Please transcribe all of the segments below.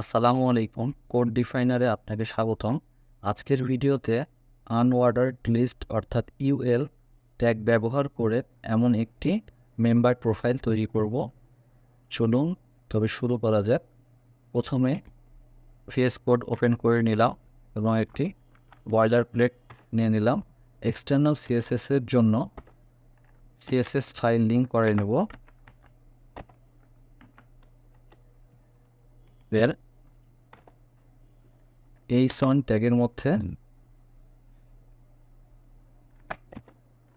আসসালামু আলাইকুম, কোড ডিফাইনারে আপনাকে স্বাগতম। আজকের ভিডিওতে আনওয়ার্ডার্ড লিস্ট অর্থাৎ ইউএল ট্যাগ ব্যবহার করে এমন একটি মেম্বার প্রোফাইল তৈরি করব। চলুন, তবে শুরু করা যাক। প্রথমে ফেস কোড ওপেন করে নিলাম এবং একটি বয়লার প্লেট নিয়ে নিলাম। এক্সটার্নাল সিএসএসের জন্য সিএসএস ফাইল লিঙ্ক করে নেব। এর এই সন ট্যাগের মধ্যে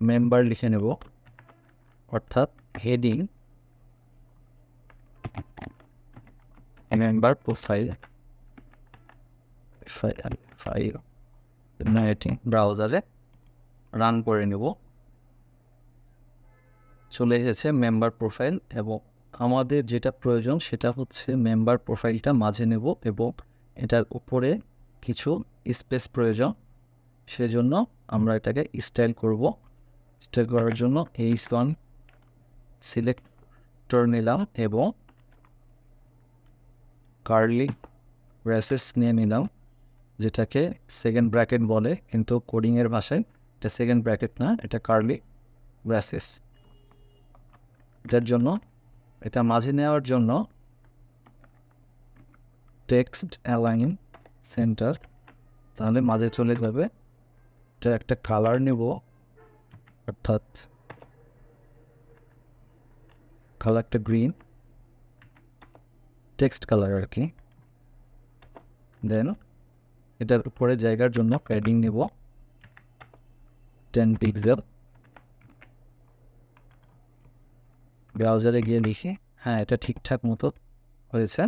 মেম্বার লিখে নেব। অর্থাৎ হেডিং মেম্বার প্রোফাইল ফাইল ব্রাউজারে রান করে নেব। চলে এসেছে মেম্বার প্রোফাইল এবং আমাদের যেটা প্রয়োজন সেটা হচ্ছে মেম্বার প্রোফাইলটা মাঝে নেব এবং এটার উপরে কিছু স্পেস প্রয়োজন, সেজন্য আমরা এটাকে স্টাইল করব। স্টাইল করার জন্য এই ওয়ান সিলেক্টর নিলাম এবং কার্লি ব্রেসেস নিয়ে নিলাম, যেটাকে সেকেন্ড ব্র্যাকেট বলে, কিন্তু কোডিংয়ের ভাষায় এটা সেকেন্ড ব্র্যাকেট না, এটা কার্লি ব্রেসেস। এটার জন্য, এটা মাঝে নেওয়ার জন্য টেক্সট অ্যালাইন সেন্টার তাহলে মাঝে চলে যাবে। এটা একটা কালার নেব, অর্থাৎ কালারটা গ্রিন টেক্সট কালার আর কি। দেন এটার উপরে জায়গার জন্য প্যাডিং নেব টেন পিক্সেল ব্রাউজারে গিয়ে লিখি হ্যাঁ এটা ঠিকঠাক মতো হয়েছে।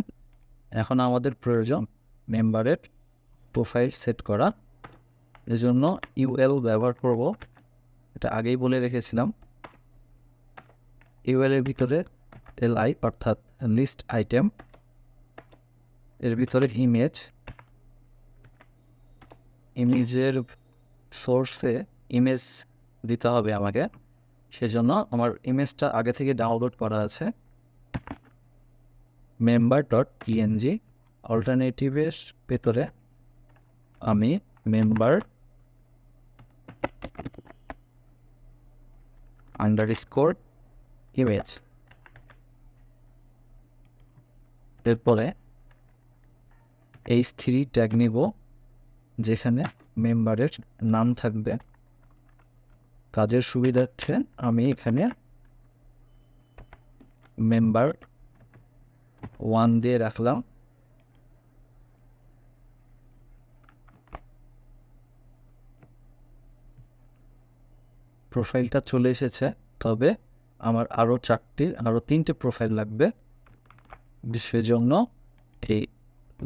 এখন আমাদের প্রয়োজন মেম্বারের প্রোফাইল সেট করা। এজন্য ইউএল ব্যবহার করব। এটা আগেই বলে রেখেছিলাম। ইউএলের ভিতরে এল আই অর্থাৎ লিস্ট আইটেম এর ভিতরে ইমেজ ইমেজের সোর্সে ইমেজ দিতে হবে আমাকে। সেজন্য আমার ইমেজটা আগে থেকে ডাউনলোড করা আছে। মেম্বার ডট পিএনজি অল্টারনেটিভের ভেতরে আমি মেম্বার আন্ডার স্কোর ইমেজ এরপরে এইচ থ্রি ট্যাগ নিব, যেখানে মেম্বারের নাম থাকবে। কাজের সুবিধার্থে আমি এখানে মেম্বার ওয়ান দিয়ে রাখলাম। প্রোফাইলটা চলে এসেছে। তবে আমার আরও চারটি আরও তিনটে প্রোফাইল লাগবে। সেজন্য এই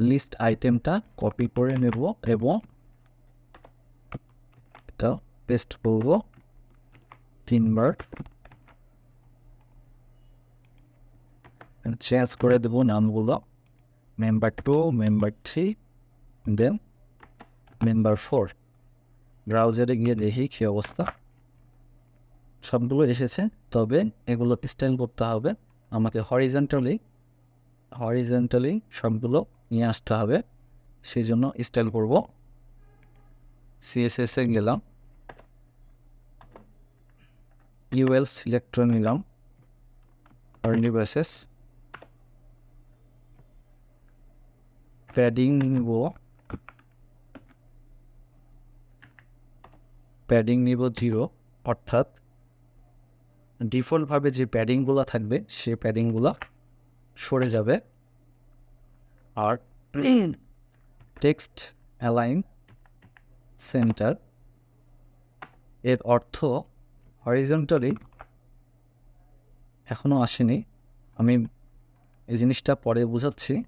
লিস্ট আইটেমটা কপি করে নেব এবং এটা পেস্ট করব। তিনবার। চেঞ্জ করে দেবো নামগুলো। Member two member three then member four ব্রাউজারে গিয়ে দেখি কী অবস্থা। সবগুলো এসেছে, তবে এগুলো স্টাইল করতে হবে। আমাকে হরিজেন্টালি হরিজেন্টালি সবগুলো নিয়ে আসতে হবে। সেই জন্য স্টাইল করব। সিএসএসে গেলাম। ইউএল সিলেক্টর নিলাম। আর্লি বেসেস প্যাডিং নিব। প্যাডিং নিব জিরো অর্থাৎ ডিফল্টভাবে যে প্যাডিংগুলো থাকবে, সে প্যাডিংগুলো সরে যাবে। আর টেক্সট অ্যালাইন সেন্টার। এর অর্থ হরিজন্টালি এখনও আসেনি। আমি এই জিনিসটা পরে বোঝাচ্ছি।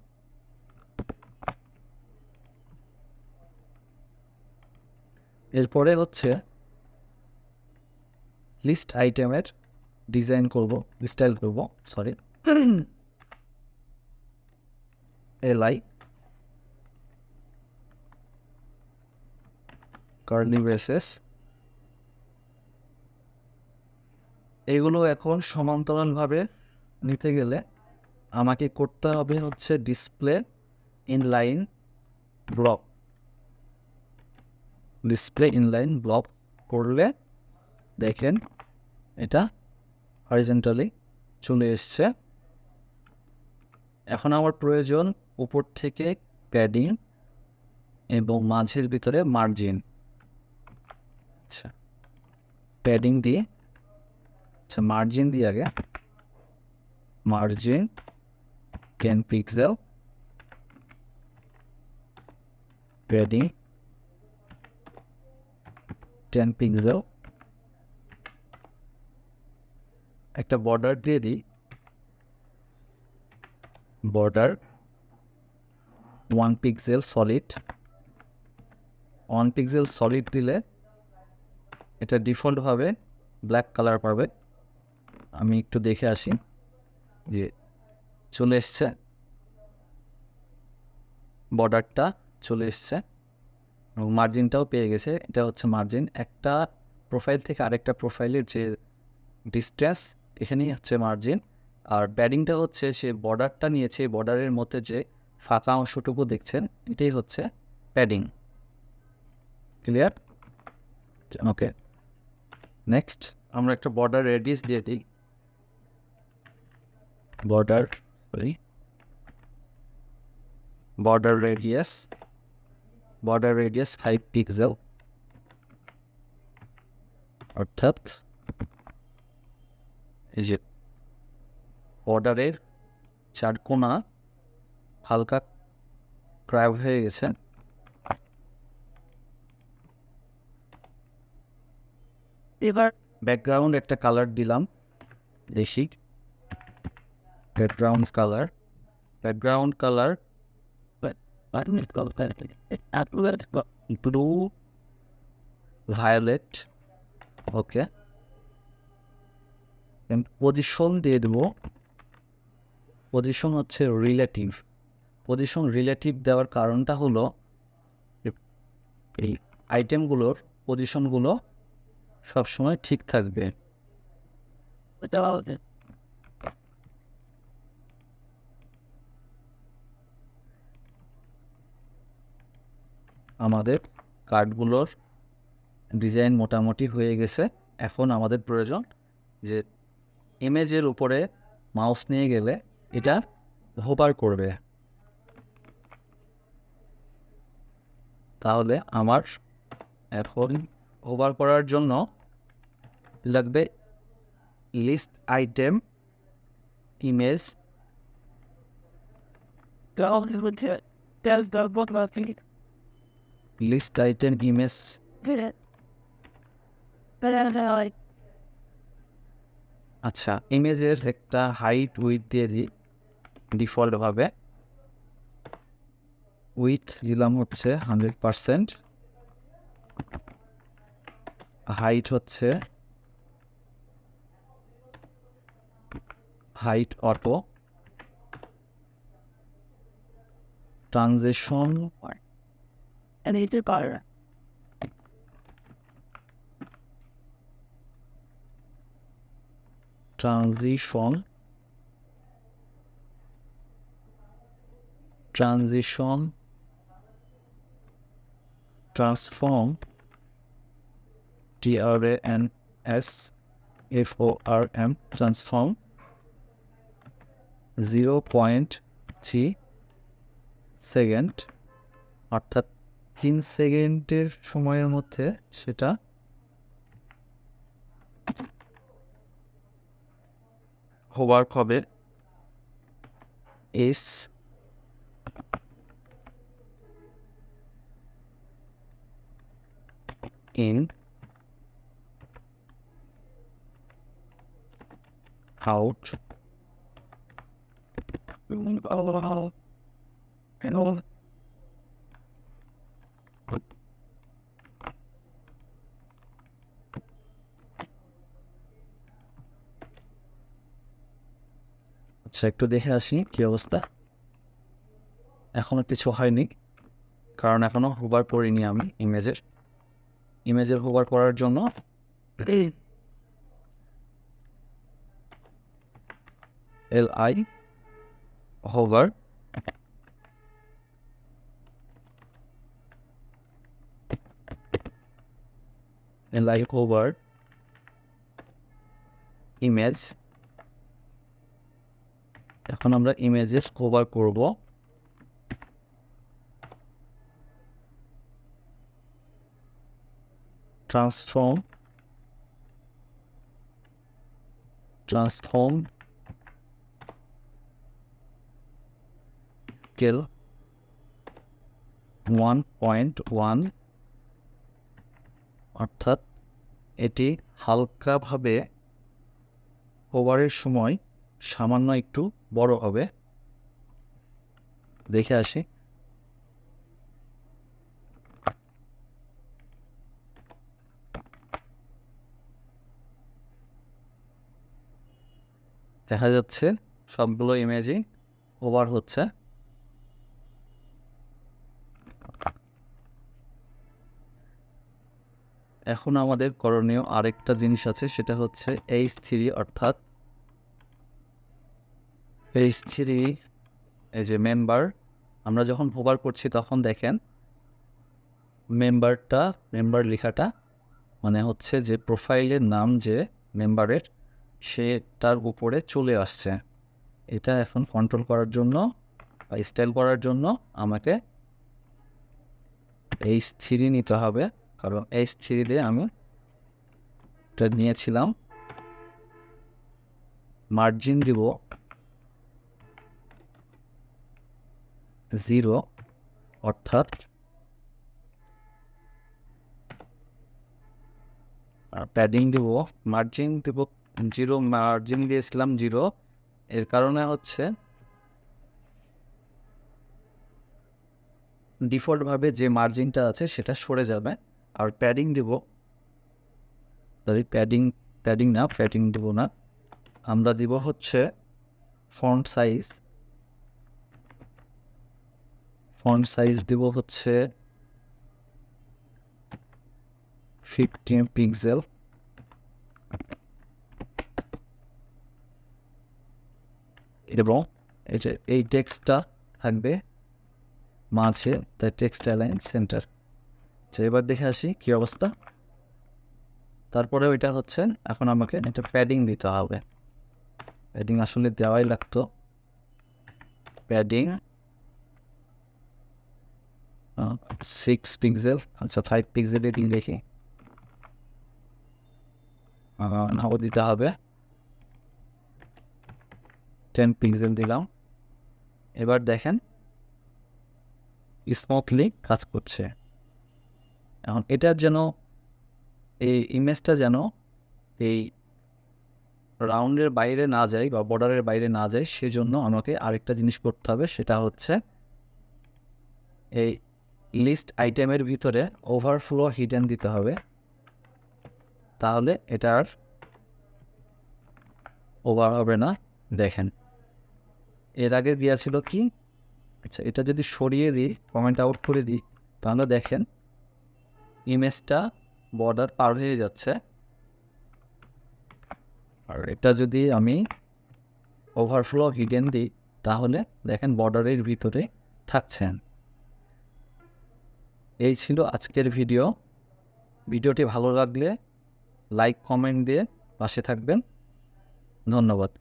এরপরে হচ্ছে লিস্ট আইটেমের ডিজাইন করব, স্টাইল করব সরি এলআই কার্লি ব্রেসেস এগুলো এখন সমান্তরালভাবে নিতে গেলে আমাকে করতে হবে হচ্ছে display inline block display inline block করলে দেখেন এটা হরিজেন্টালি চলে এসছে। এখন আমার প্রয়োজন উপর থেকে প্যাডিং এবং মাঝের ভিতরে মার্জিন। আচ্ছা প্যাডিং দিয়ে আচ্ছা মার্জিন দিয়ে আগে। Margin, ten pixel. Padding ten pixel. একটা বর্ডার দিয়ে দিই। Border one pixel solid one pixel solid দিলে এটা ডিফল্টভাবে ব্ল্যাক কালার পাবে। আমি একটু দেখে আসি যে চলে এসছে। বর্ডারটা চলে এসছে এবং মার্জিনটাও পেয়ে গেছে। এটা হচ্ছে মার্জিন একটা প্রোফাইল থেকে আরেকটা প্রোফাইলের যে ডিস্টেন্স এখানেই হচ্ছে মার্জিন আর ব্যাডিংটা হচ্ছে সে বর্ডারটা নিয়েছে বর্ডারের মধ্যে যে ফাঁকা অংশটুকু দেখছেন, এটাই হচ্ছে প্যাডিং ক্লিয়ার ওকে নেক্সট আমরা একটা বর্ডার রেডিয়াস দিয়ে দিই। Border border radius border radius five pixel অর্থাৎ এই যে চার কোনা হালকা ক্র্যাব হয়ে গেছে। এবার ব্যাকগ্রাউন্ড একটা কালার দিলাম, দেশি background colour background colour blue violet okay position দিয়ে দেবো। পজিশন হচ্ছে রিলেটিভ পজিশন রিলেটিভ দেওয়ার কারণটা হলো এই আইটেমগুলোর পজিশনগুলো সবসময় ঠিক থাকবে। আমাদের কার্ডগুলোর ডিজাইন মোটামুটি হয়ে গেছে। এখন আমাদের প্রয়োজন যে ইমেজের উপরে মাউস নিয়ে গেলে এটা হোভার করবে। তাহলে আমার এখন হোভার করার জন্য লাগবে list item, image. List item, image. আচ্ছা ইমেজের একটা হাইট উইথ দিয়ে দিই ডিফল্টভাবে উইথ দিলাম হচ্ছে হান্ড্রেড পারসেন্ট হাইট হচ্ছে height auto. Transition transition transition transform T R A N S F O R M transform zero point three second অর্থাৎ তিন সেকেন্ডের সময়ের মধ্যে সেটা হোভার হবে এস in out. আচ্ছা একটু দেখে আসি কি অবস্থা। এখনও কিছু হয়নি, কারণ এখনও হুবার পড়িনি আমি ইমেজের। ইমেজের হুবার করার জন্য L I hover L I hover image. এখন আমরা ইমেজের কভার করব। Transform transform scale one point one অর্থাৎ এটি হালকাভাবে ওভারের সময় সামান্য একটু বড় হবে। দেখে আসি। দেখা যাচ্ছে সবগুলো ইমেজই ওভার হচ্ছে। এখন আমাদের করণীয় আরেকটা জিনিস আছে, সেটা হচ্ছে এইচ থ্রি অর্থাৎ এইচ থ্রি এই যে মেম্বার আমরা যখন হোভার করছি তখন দেখেন মেম্বারটা মেম্বার লেখাটা মানে হচ্ছে যে প্রোফাইলের নাম যে মেম্বারের সেটার উপরে চলে আসছে। এটা এখন কন্ট্রোল করার জন্য বা স্টাইল করার জন্য আমাকে এইচ থ্রি নিতে হবে। কারণ এইচ থ্রি দিয়ে আমি এটা নিয়েছিলাম। মার্জিন দিব। জিরো অর্থাৎ প্যাডিং দেব মার্জিন দেব জিরো মার্জিন দিয়েছিলাম জিরো এর কারণে হচ্ছে ডিফল্টভাবে যে মার্জিনটা আছে সেটা সরে যাবে, আর প্যাডিং দেব। সরি প্যাডিং প্যাডিং না প্যাডিং দেব না, আমরা দিব হচ্ছে ফন্ট সাইজ ফন্ট সাইজ দেব হচ্ছে ফিফটিন পিক্সেল এবং যে এই টেক্সটটা থাকবে মাঝে দ্য টেক্সট অ্যালাইন সেন্টার আচ্ছা এবার দেখে আসি কী অবস্থা। তারপরে ওইটা হচ্ছে, এখন আমাকে একটা প্যাডিং দিতে হবে। প্যাডিং আসলে দেওয়াই লাগতো। প্যাডিং সিক্স পিক্সেল আচ্ছা ফাইভ পিক্সেলে দিন দেখি নাও দিতে হবে টেন পিক্সেল দিলাম। এবার দেখেন। স্মুথলি কাজ করছে। এখন এটার যেন, এই ইমেজটা যেন এই রাউন্ডের বাইরে না যায় বা বর্ডারের বাইরে না যায়, সেজন্য আমাকে আরেকটা জিনিস করতে হবে, সেটা হচ্ছে এই লিস্ট আইটেমের ভিতরে ওভারফ্লো হিডেন দিতে হবে। তাহলে এটার ওভার হবে না। দেখেন, এর আগে দেওয়া ছিল কি? আচ্ছা এটা যদি সরিয়ে দিই কমেন্ট আউট করে দিই, তাহলে দেখেন ইমেজটা বর্ডার পার হয়ে যাচ্ছে। আর এটা যদি আমি ওভারফ্লো হিডেন দিই, তাহলে দেখেন বর্ডারের ভিতরে থাকছেন এই ছিল আজকের ভিডিও। ভিডিওটি ভালো লাগলে লাইক কমেন্ট দিয়ে পাশে থাকবেন। ধন্যবাদ।